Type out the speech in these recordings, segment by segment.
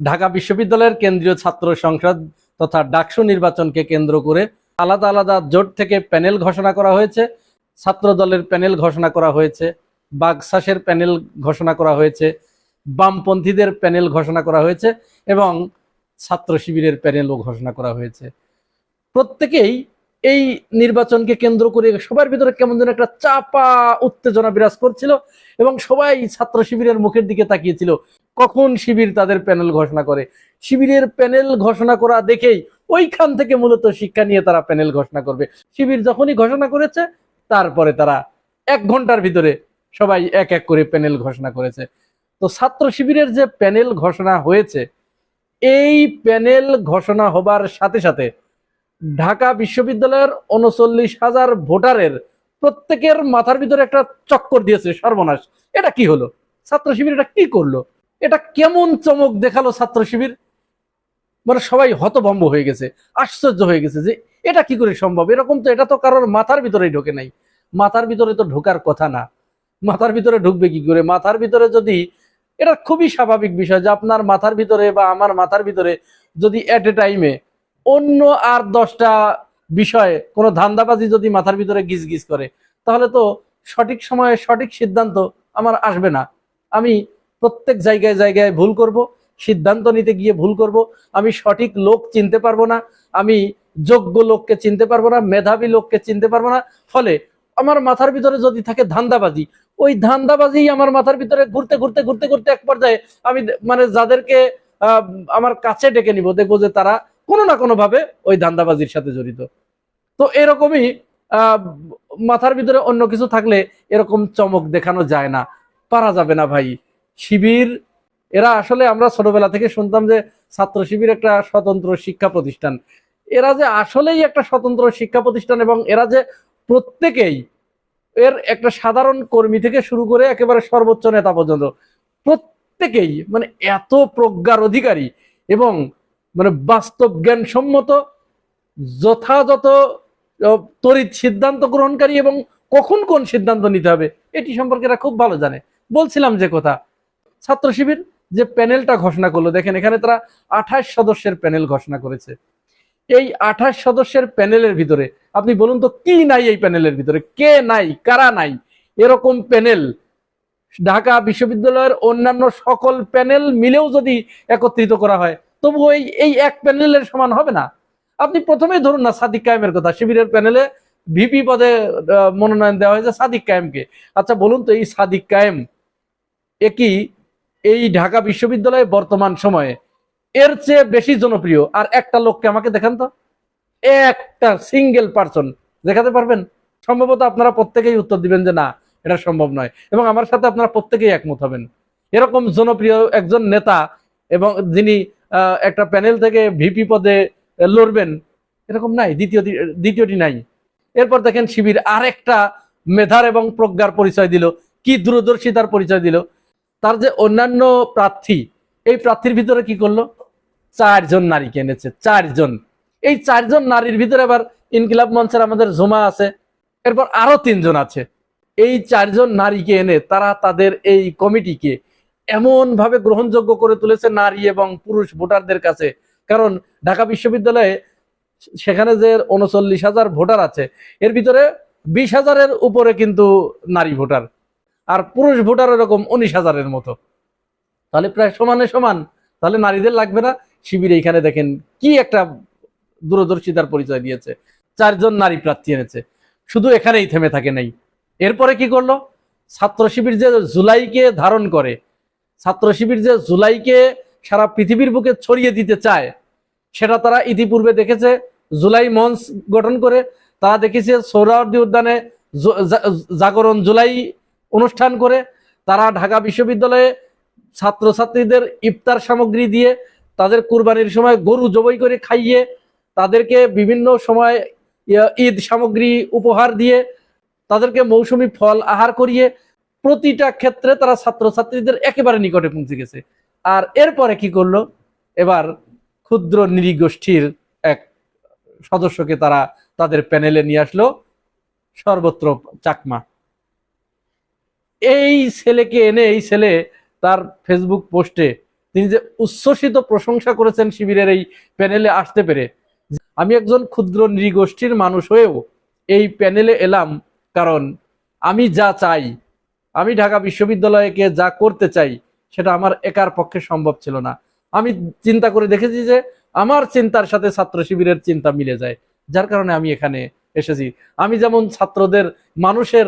ঢাকা বিশ্ববিদ্যালয়ের কেন্দ্রীয় ছাত্র সংসদ তথা ডাকসু নির্বাচনকে কেন্দ্র করে আলাদা আলাদা জোট থেকে প্যানেল ঘোষণা করা হয়েছে ছাত্র দলের প্যানেল ঘোষণা করা হয়েছে বাগশাসের প্যানেল ঘোষণা করা হয়েছে, বামপন্থীদের প্যানেল ঘোষণা করা হয়েছে এবং ছাত্র শিবিরের প্যানেলও ঘোষণা করা হয়েছে। প্রত্যেকেই এই নির্বাচনকে কেন্দ্র করে সবার ভিতরে কেমন যেন একটা চাপা উত্তেজনা বিরাজ করছিল এবং সবাই ছাত্র শিবিরের মুখের দিকে তাকিয়েছিল। কখন শিবির তাদের প্যানেল ঘোষণা করে? শিবিরের প্যানেল ঘোষণা করা দেখেই ওইখান থেকে মূলত শিক্ষা নিয়ে তারা প্যানেল ঘোষণা করবে। শিবির যখনই ঘোষণা করেছে, তারপরে তারা এক ঘণ্টার ভিতরে সবাই এক এক করে প্যানেল ঘোষণা করেছে। তো ছাত্র শিবিরের যে প্যানেল ঘোষণা হয়েছে, এই প্যানেল ঘোষণা হবার সাথে সাথে ঢাকা বিশ্ববিদ্যালয়ের উনচল্লিশ হাজার ভোটারের প্রত্যেকের মাথার ভিতরে একটা চক্কর দিয়েছে সর্বনাশ। এটা কি হলো? ছাত্র শিবির এটা কি করল? এটা কেমন চমক দেখাল ছাত্র শিবির? মানে সবাই হতভম্ব হয়ে গেছে, আশ্চর্য হয়ে গেছে যে এটা কি করে সম্ভব? এরকম তো এটা তো কারোর মাথার ভিতরেই ঢোকে নাই। মাথার ভিতরে তো ঢোকার কথা না। মাথার ভিতরে ঢুকবে কি করে? মাথার ভিতরে যদি এটা খুবই স্বাভাবিক বিষয় যে আপনার মাথার ভিতরে বা আমার মাথার ভিতরে যদি এট এ টাইমে অন্য আর দশটা বিষয়ে কোনো ধান্দাবাজি যদি মাথার ভিতরে গিজ গিজ করে, তাহলে তো সঠিক সময়ে সঠিক সিদ্ধান্ত আমার আসবে না। আমি প্রত্যেক জায়গায় জায়গায় ভুল করব, সিদ্ধান্ত নিতে গিয়ে ভুল করব, আমি সঠিক লোক চিনতে পারব না, আমি যোগ্য লোককে চিনতে পারব না, মেধাবী লোককে চিনতে পারব না, ফলে আমার মাথার ভিতরে যদি থাকে ধান্দাবাজি, ওই ধান্দাবাজি আমার মাথার ভিতরে ঘুরতে ঘুরতে ঘুরতে ঘুরতে এক পর্যায়ে আমি মানে যাদেরকে আমার কাছে ডেকে নিব, দেখব যে তারা কোনো না কোনো ভাবে ওই ধান্দাবাজির সাথে জড়িত। তো এরকমই মাথার ভিতরে অন্য কিছু থাকলে এরকম চমক দেখানো যায় না। পারা যাবে না ভাই। শিবির, এরা আসলে আমরা ছোটবেলা থেকে শুনতাম যে ছাত্র শিবির একটা স্বতন্ত্র শিক্ষা প্রতিষ্ঠান। এরা যে আসলেই একটা স্বতন্ত্র শিক্ষা প্রতিষ্ঠান এবং এরা যে প্রত্যেকেই এর একটা সাধারণ কর্মী থেকে শুরু করে একেবারে সর্বোচ্চ নেতা পর্যন্ত, প্রত্যেকেই মানে এত প্রজ্ঞার অধিকারী এবং মানে বাস্তব জ্ঞান সম্মত যথাযথ তড়িৎ সিদ্ধান্ত গ্রহণকারী এবং কখন কোন সিদ্ধান্ত নিতে হবে, এটি সম্পর্কে এরা খুব ভালো জানে। বলছিলাম যে কথা, ছাত্র শিবির যে প্যানেলটা ঘোষণা করল, দেখেন এখানে তারা আঠাশ সদস্যের প্যানেল ঘোষণা করেছে। এই আঠাশ সদস্যের প্যানেলের ভিতরে, আপনি বলুন তো কি নাই এই প্যানেলের ভিতরে? কে নাই? কারা নাই? এরকম প্যানেল, ঢাকা বিশ্ববিদ্যালয়ের অন্যান্য সকল প্যানেল মিলেও যদি একত্রিত করা হয় তবু ওই এই এক প্যানেলের সমান হবে না। আপনি প্রথমেই ধরুন না সাদিক কায়েমের কথা, শিবিরের প্যানেলে ভিপি পদে মনোনয়ন দেওয়া হয়েছে সাদিক কায়েমকে। আচ্ছা বলুন তো এই সাদিক কায়েম একই এই ঢাকা বিশ্ববিদ্যালয়ে বর্তমান সময়ে এর চেয়ে বেশি জনপ্রিয়? আর একটা লোককে আমাকে দেখান তো। একটা সিঙ্গেল পার্সন দেখাতে পারবেন? সম্ভবত আপনারা প্রত্যেকেই উত্তর দিবেন যে না, এটা সম্ভব নয়। এবং আমার সাথে আপনারা প্রত্যেকেই একমত হবেন। এরকম জনপ্রিয় একজন নেতা এবং যিনি একটা প্যানেল থেকে ভিপি পদে লড়বেন, এরকম নাই, দ্বিতীয় দ্বিতীয়টি নাই। এরপর দেখেন শিবির আরেকটা মেধার এবং প্রজ্ঞার পরিচয় দিল। কি দূরদর্শিতার পরিচয় দিল। তার যে অন্যান্য প্রার্থী, এই প্রার্থীর ভিতরে কি করল? চারজন নারীকে এনেছে, চারজন। এই চারজন নারীর ভিতরে আবার ইনকিলাব মঞ্চের আমাদের জমা আছে। এরপর আরও তিনজন আছে। এই চারজন নারীকে এনে তারা তাদের এই কমিটিকে এমন ভাবে গ্রহণযোগ্য করে তুলেছে নারী এবং পুরুষ ভোটারদের কাছে। কারণ ঢাকা বিশ্ববিদ্যালয়ে সেখানে যে উনচল্লিশ হাজার ভোটার আছে, এর ভিতরে বিশ হাজারের উপরে কিন্তু নারী ভোটার। আর পুরুষ ভোটার এরকম উনিশ হাজারের মতো। তাহলে প্রায় সমানে সমান। তাহলে নারীদের লাগবে না? শিবির এইখানে দেখেন কি একটা দূরদর্শিতার পরিচয় দিয়েছে। চারজন নারী প্রার্থী এনেছে। শুধু এখানেই থেমে থাকে নাই। এরপরে কি করল? ছাত্র শিবির যে জুলাইকে ধারণ করে ছাত্র শিবির যে জুলাইকে সারা পৃথিবীর বুকে ছড়িয়ে দিতে চায়, সেটা তারা ইতিপূর্বে দেখেছে। জুলাই মঞ্চ গঠন করে তারা দেখেছে সৌরাবর্দী উদ্যানে জাগরণ জুলাই অনুষ্ঠান করে তারা ঢাকা বিশ্ববিদ্যালয়ে ছাত্রছাত্রীদের ইফতার সামগ্রী দিয়ে তাদের কুরবানির সময় গরু জবই করে খাইয়ে তাদেরকে বিভিন্ন সময় ঈদ সামগ্রী উপহার দিয়ে তাদেরকে মৌসুমী ফল আহার করিয়ে প্রতিটা ক্ষেত্রে তারা ছাত্রছাত্রীদের একেবারে নিকটে পৌঁছে গেছে। আর এরপরে কি করল? এবার ক্ষুদ্র নৃগোষ্ঠীর এক সদস্যকে তারা তাদের প্যানেলে নিয়ে আসলো, সর্বত্র চাকমা। এই ছেলেকে এনে, এই ছেলে তার ফেসবুক পোস্টে তিনি যে উচ্ছ্বসিত প্রশংসা করেছেন শিবিরের এই প্যানেলে আসতে পেরে, আমি একজন ক্ষুদ্র নৃগোষ্ঠীর মানুষ হয়েও এই প্যানেলে এলাম কারণ আমি যা চাই আমি ঢাকা বিশ্ববিদ্যালয়কে যা করতে চাই, সেটা আমার একার পক্ষে সম্ভব ছিল না। আমি চিন্তা করে দেখেছি যে আমার চিন্তার সাথে ছাত্র শিবিরের চিন্তা মিলে যায়, যার কারণে আমি এখানে এসেছি। আমি যেমন ছাত্রদের মানুষের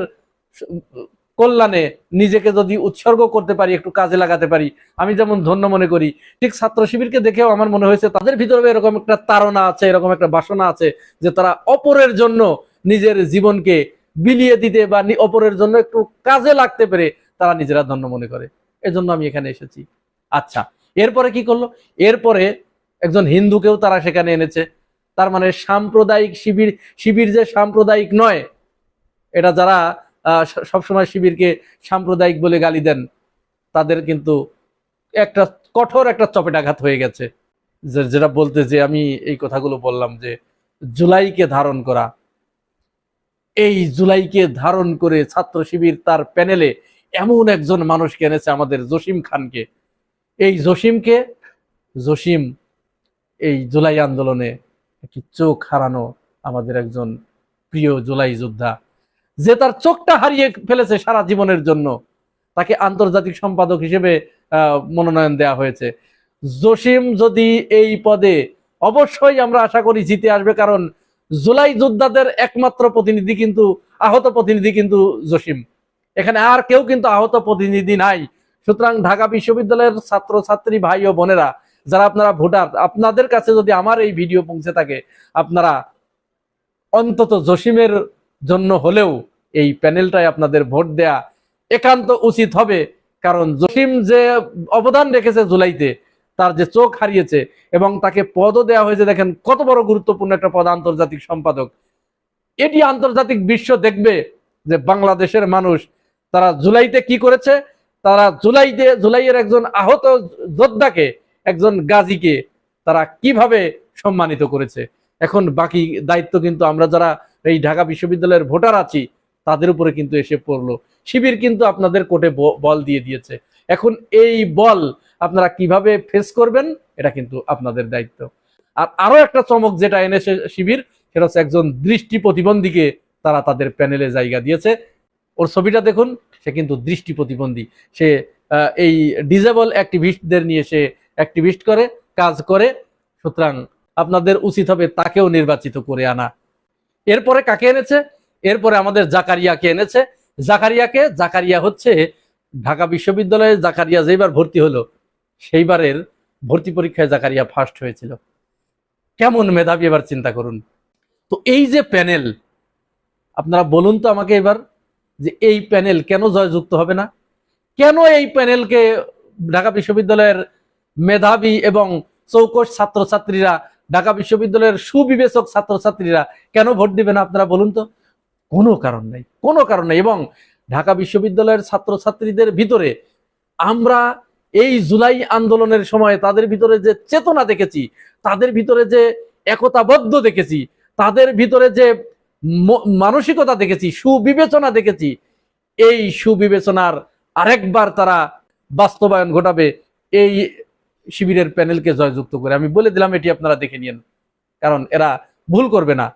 কল্যাণে নিজেকে যদি উৎসর্গ করতে পারি, একটু কাজে লাগাতে পারি, আমি যেমন ধন্য মনে করি, ঠিক ছাত্র শিবিরকে দেখেও আমার মনে হয়েছে তাদের ভিতরে এরকম একটা তাড়না আছে, এরকম একটা বাসনা আছে, যে তারা অপরের জন্য নিজের জীবনকে বিলিয়ে দিতে বা অপরের জন্য একটু কাজে লাগতে পেরে তারা নিজেরা ধন্য মনে করে। এজন্য আমি এখানে এসেছি। আচ্ছা এরপরে কি করল? এরপরে একজন হিন্দুকেও তারা সেখানে এনেছে। তার মানে সাম্প্রদায়িক শিবির শিবির যে সাম্প্রদায়িক নয়, এটা যারা সবসময় শিবিরকে সাম্প্রদায়িক বলে গালি দেন, তাদের কিন্তু একটা কঠোর একটা চপেটাঘাত হয়ে গেছে। যেটা বলতে যে আমি এই কথাগুলো বললাম যে, জুলাইকে ধারণ করা এই জুলাইকে ধারণ করে ছাত্র শিবির তার প্যানেলে এমন একজন মানুষকে এনেছে আমাদের জসিম খানকে। এই জসিমকে, জসিম এই জুলাই আন্দোলনে একটি চোখ হারানো আমাদের একজন প্রিয় জুলাই যোদ্ধা। যে তার চোখটা হারিয়ে ফেলেছে সারা জীবনের জন্য, তাকে আন্তর্জাতিক সম্পাদক হিসেবে মনোনয়ন দেওয়া হয়েছে। জসিম যদি এই পদে অবশ্যই আমরা আশা করি জিতে আসবে, কারণ জুলাই যোদ্ধাদের একমাত্র প্রতিনিধি কিন্তু, আহত প্রতিনিধি কিন্তু জসিম। এখানে আর কেউ কিন্তু আহত প্রতিনিধি নাই। সুতরাং ঢাকা বিশ্ববিদ্যালয়ের ছাত্র ছাত্রী ভাই ও বোনেরা, যারা আপনারা ভোটার, আপনাদের কাছে যদি আমার এই ভিডিও পৌঁছে থাকে, আপনারা অন্তত জসিমের জন্য হলেও এই প্যানেলটায় আপনাদের ভোট দেয়া একান্ত উচিত হবে। কারণ জসিম যে অবদান রেখেছে জুলাইতে তার যে চোখ হারিয়েছে এবং তাকে পদও দেওয়া হয়েছে, দেখেন কত বড় গুরুত্বপূর্ণ একটা পদ আন্তর্জাতিক সম্পাদক। এটি আন্তর্জাতিক বিশ্ব দেখবে যে বাংলাদেশের মানুষ, তারা জুলাইতে কি করেছে? তারা জুলাইতে, জুলাইয়ের একজন আহত যোদ্ধাকে, একজন গাজীকে তারা কীভাবে সম্মানিত করেছে? এখন বাকি দায়িত্ব কিন্তু আমরা যারা এই ঢাকা বিশ্ববিদ্যালয়ের ভোটার আছি, তাদের উপরে কিন্তু এসে পড়ল। শিবির কিন্তু আপনাদের কোর্টে ব- বল দিয়ে দিয়েছে। এখন এই বল আপনারা কীভাবে ফেস করবেন, এটা কিন্তু আপনাদের দায়িত্ব। আর আরও একটা চমক যেটা এনেছে শিবির, সেটা হচ্ছে একজন দৃষ্টি প্রতিবন্ধীকে তারা তাদের প্যানেলে জায়গা দিয়েছে। ওর ছবিটা দেখুন, সে কিন্তু দৃষ্টি প্রতিবন্ধী। সে এই ডিজেবল অ্যাক্টিভিস্টদের নিয়ে সে অ্যাক্টিভিস্ট করে, কাজ করে। সুতরাং আপনাদের উচিত হবে তাকেও নির্বাচিত করে আনা। এরপরে কাকে এনেছে? এরপরে আমাদের জাকারিয়াকে এনেছে। জাকারিয়াকে, জাকারিয়া হচ্ছে ঢাকা বিশ্ববিদ্যালয়ে জাকারিয়া যেবার ভর্তি হলো, সেইবারের ভর্তি পরীক্ষায় জাকারিয়া ফার্স্ট হয়েছিল। কেমন মেধাবী এবার চিন্তা করুন। তো এই যে প্যানেল আপনারা বলুন তো আমাকে এবার যে এই প্যানেল কেন জয়যুক্ত হবে না? কেন এই প্যানেলকে ঢাকা বিশ্ববিদ্যালয়ের মেধাবী এবং চৌকস ছাত্রছাত্রীরা, ঢাকা বিশ্ববিদ্যালয়ের সুবিবেচক ছাত্রছাত্রীরা কেন ভোট দিবে না আপনারা বলুন তো? কোনো কারণ নাই, কোনো কারণ নেই এবং ঢাকা বিশ্ববিদ্যালয়ের ছাত্রছাত্রীদের ভিতরে আমরা এই জুলাই আন্দোলনের সময় তাদের ভিতরে যে চেতনা দেখেছি, তাদের ভিতরে যে একতাবদ্ধ দেখেছি, তাদের ভিতরে যে মানসিকতা দেখেছি, সুবিবেচনা দেখেছি, এই সুবিবেচনার আরেকবার তারা বাস্তবায়ন ঘটাবে এই শিবিরের প্যানেলকে জয়যুক্ত করে। আমি বলে দিলাম, এটি আপনারা দেখে নিন কারণ এরা ভুল করবে না।